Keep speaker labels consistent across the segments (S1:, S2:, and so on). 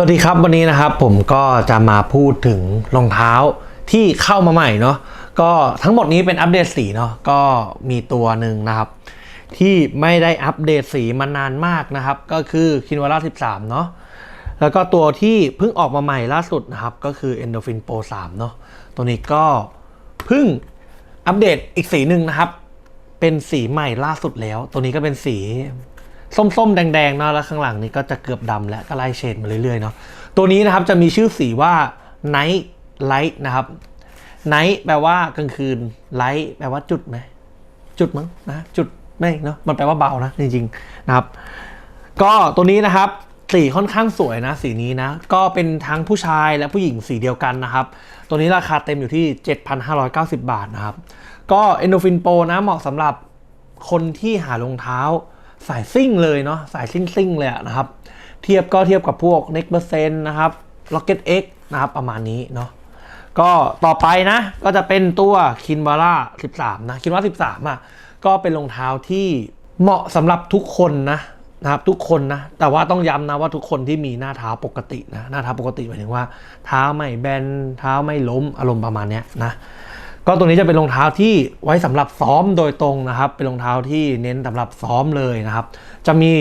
S1: สวัสดีครับวันนี้นะครับผมก็จะมาพูดถึงรองเท้าที่เข้ามาใหม่เนาะก็ทั้งหมดนี้เป็นอัปเดตสีเนาะก็มีตัวหนึ่งนะครับ ที่ไม่ได้อัปเดตสีมานานมากนะครับ ก็คือคินวาร่า13 เนาะแล้วก็ตัวที่เพิ่งออกมาใหม่ล่าสุดนะครับ ก็คือ Endorphin Pro 3 เนาะตัวนี้ก็เพิ่งอัปเดตอีกสีหนึ่งนะครับ เป็นสีใหม่ล่าสุดแล้ว ตัวนี้ก็เป็นสี ส้มๆ แดงๆเนาะแล้วข้างหลังนี้ก็จะเกือบดำแล้วก็ไล่เฉดมาเรื่อยๆเนาะตัวนี้นะครับจะมีชื่อสีว่า Night Light นะครับ Night แปลว่ากลางคืน Light แปลว่าจุดไหมจุดมั้งนะจุดไม่เนาะมันแปลว่าเบานะจริงๆนะครับ ก็ตัวนี้นะครับสีค่อนข้างสวยนะสีนี้นะ ก็เป็นทั้งผู้ชายและผู้หญิงสีเดียวกันนะครับ ตัวนี้ราคาเต็มอยู่ที่ 7,590 บาทนะครับ ก็ Endorphin Pro นะเหมาะสำหรับคนที่หารองเท้า สายซิ่งเลยเนาะสายซิ่งซิ่งเลยอะนะครับ เทียบก็เทียบกับพวก Next Percent นะครับ Rocket X นะครับ ประมาณนี้เนาะก็ต่อไปนะ ก็จะเป็นตัวคินวาร่า13 นะคินวาร่า13อะก็เป็นรองเท้าที่เหมาะสำหรับทุกคนนะนะครับทุกคนนะ แต่ว่าต้องย้ำนะว่าทุกคนที่มีหน้าเท้าปกตินะหน้าเท้าปกติหมายถึงว่า เท้าไม่แบนเท้าไม่ล้มอารมณ์ประมาณนี้นะ ก็ตัวนี้จะเป็นรองเท้าที่ไว้สำหรับซ้อมโดยตรงนะครับ เป็นรองเท้าที่เน้นสำหรับซ้อมเลยนะครับ จะมี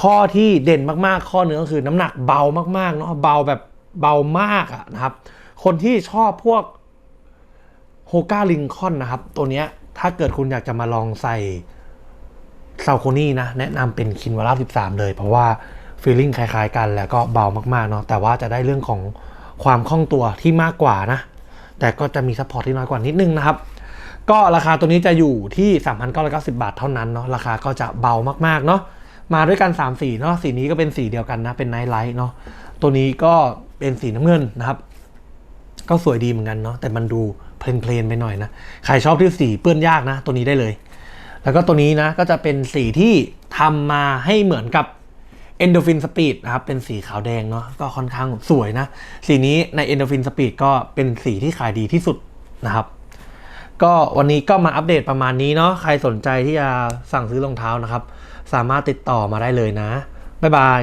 S1: ข้อที่เด่นมากๆ ข้อหนึ่งก็คือน้ำหนักเบามากๆเนาะเบาแบบเบามากอะนะครับ คนที่ชอบพวกโฮก้าลิงคอนนะครับ ตัวเนี้ยถ้าเกิดคุณอยากจะมาลองใส่ซาโคนี่นะ แนะนำเป็นคินวาร่า13 เลย เพราะว่าฟีลลิ่งคล้ายๆกันแล้วก็เบามากๆเนาะแต่ว่าจะได้เรื่องของความคล่องตัวที่มากกว่านะ แต่ก็จะมีซัพพอร์ตที่น้อยกว่านิดนึงนะครับ ก็ราคาตัวนี้จะอยู่ที่ 3,990 บาทเท่านั้นเนาะ ราคาก็จะเบามากๆเนาะ มาด้วยกัน 3 สีเนาะ สีนี้ก็เป็นสีเดียวกันนะ เป็นไนท์ไลท์เนาะ ตัวนี้ก็เป็นสีน้ำเงินนะครับ ก็สวยดีเหมือนกันเนาะ แต่มันดูเพลนๆไปหน่อยนะ ใครชอบที่สีเปื้อนยากนะ ตัวนี้ได้เลย แล้วก็ตัวนี้นะ ก็จะเป็นสีที่ทำมาให้เหมือนกับ เอนโดฟินสปีดนะครับเป็นสีขาวแดงเนาะก็ค่อนข้างสวยนะ สีนี้ในเอนโดฟินสปีดก็เป็นสีที่ขายดีที่สุดนะครับ ก็วันนี้ก็มาอัปเดตประมาณนี้เนาะใครสนใจที่จะสั่งซื้อรองเท้านะครับ สามารถติดต่อมาได้เลยนะ บ๊ายบาย